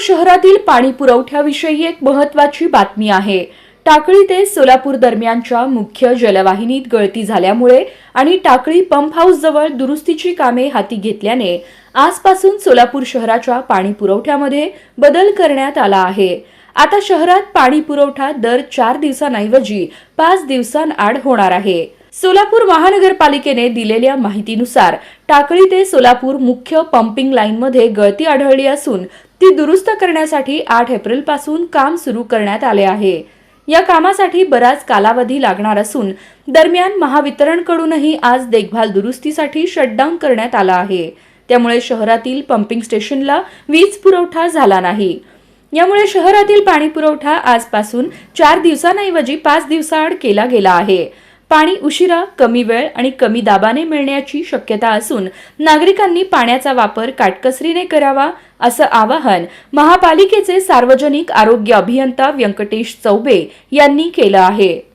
शहरातील पाणी पुरवठ्याविषयी एक महत्वाची बातमी आहे. टाकळी ते सोलापूर दरम्यानच्या मुख्य जलवाहिनीत गळती झाल्यामुळे आणि टाकळी पंप हाऊस जवळ दुरुस्तीची कामे हाती घेतल्याने आजपासून सोलापूर शहराच्या पाणी पुरवठ्यामध्ये बदल करण्यात आला आहे. आता शहरात पाणी पुरवठा दर चार दिवसांऐवजी पाच दिवसांआड होणार आहे. सोलापूर महानगरपालिकेने दिलेल्या माहितीनुसार टाकळी ते सोलापूर मुख्य पंपिंग लाईनमध्ये गळती आढळली असून ती दुरुस्त करण्यासाठी आठ एप्रिलपासून काम सुरू करण्यात आले आहे. या कामासाठी बराच कालावधी लागणार असून दरम्यान महावितरणकडूनही आज देखभाल दुरुस्तीसाठी शटडाऊन करण्यात आला आहे. त्यामुळे शहरातील पंपिंग स्टेशनला वीज पुरवठा झाला नाही. यामुळे शहरातील पाणी पुरवठा आजपासून चार दिवसांऐवजी पाच दिवसाआड केला गेला आहे. पाणी उशिरा कमी वेळ आणि कमी दाबाने मिळण्याची शक्यता असून नागरिकांनी पाण्याचा वापर काटकसरीने करावा असं आवाहन महापालिकेचे सार्वजनिक आरोग्य अभियंता व्यंकटेश चौबे यांनी केलं आहे.